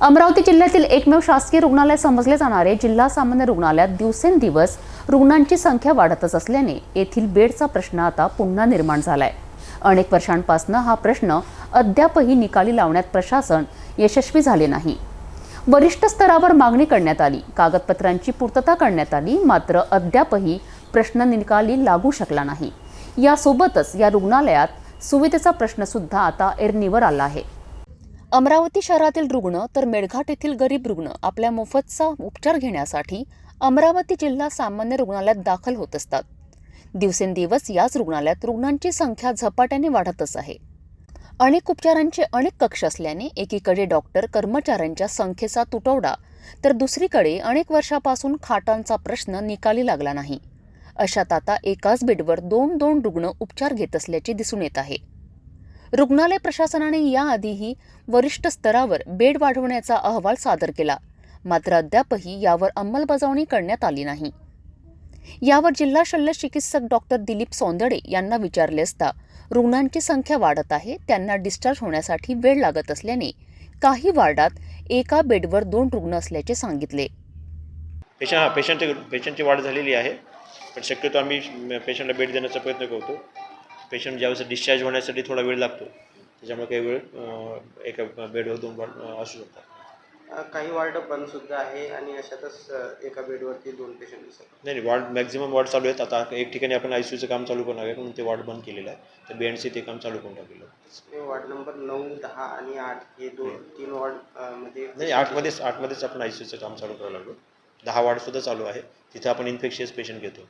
अमरावती जिल्ह्यातील एकमेव शासकीय रुग्णालय समजले जाणारे जिल्हा सामान्य रुग्णालयात दिवसेंदिवस रुग्णांची संख्या वाढतच असल्याने येथील बेडचा प्रश्न आता पुन्हा निर्माण झालाय. अनेक वर्षांपासून हा प्रश्न अद्यापही निकाली लावण्यात प्रशासन यशस्वी झाले नाही. वरिष्ठ स्तरावर मागणी करण्यात आली. कागदपत्रांची पूर्तता करण्यात आली. मात्र अद्यापही प्रश्न निकाली लागू शकला नाही. यासोबतच या रुग्णालयात सुविधेचा प्रश्नसुद्धा आता एरणीवर आला आहे. अमरावती शहरातील रुग्ण तर मेळघाट येथील गरीब रुग्ण आपल्या मोफतचा उपचार घेण्यासाठी अमरावती जिल्हा सामान्य रुग्णालयात दाखल होत असतात. दिवसेंदिवस याच रुग्णालयात रुग्णांची संख्या झपाट्याने वाढतच आहे. अनेक उपचारांचे अनेक कक्ष असल्याने एकीकडे डॉक्टर कर्मचाऱ्यांच्या संख्येचा तुटवडा तर दुसरीकडे अनेक वर्षापासून खाटांचा प्रश्न निकाली लागला नाही. अशात आता एकाच बेडवर दोन दोन रुग्ण उपचार घेत असल्याचे दिसून येत आहे. रुग्णालय प्रशासनाने याआधीही वरिष्ठ स्तरावर बेड वाढवण्याचा अहवाल सादर केला. मात्र अद्यापही यावर अंमलबजावणी करण्यात आली नाही. यावर जिल्हा शल्य चिकित्सक डॉक्टर दिलीप सौंदडे यांना विचारले असता रुग्णांची संख्या वाढत आहे त्यांना डिस्चार्ज होण्यासाठी वेळ लागत असल्याने काही वार्डात एका बेडवर दोन रुग्ण असल्याचे सांगितले. पेशंट पेशंटची पेशंटची वाढ झालेली आहे पण शक्यतो आम्ही पेशंटला बेड देण्याचा प्रयत्न करतो. पेशंट ज्यावेळेस डिस्चार्ज होण्यासाठी थोडा वेळ लागतो त्याच्यामुळे काही वेळ एका बेडवर दोन वॉर्ड असू शकतात. काही वार्ड बंद सुद्धा आहे आणि अशातच एका बेडवरती दोन पेशंट दिसत नाही नाही वॉर्ड मॅक्झिमम वॉर्ड चालू आहेत. आता एक ठिकाणी आपण आय सी यूचं काम चालू करणार आहे म्हणून ते वॉर्ड बंद केलेलं आहे. तर बी एन सी ते काम चालू करून टाकलेलं वार्ड नंबर नऊ दहा आणि आठ हे दोन तीन वॉर्ड अ, मध्ये नाही आठमध्येच आठमध्येच आपण आय सी यूचं काम चालू करायला लागलो. दहा वॉर्डसुद्धा चालू आहे. तिथे आपण इन्फेक्शियस पेशंट घेतो.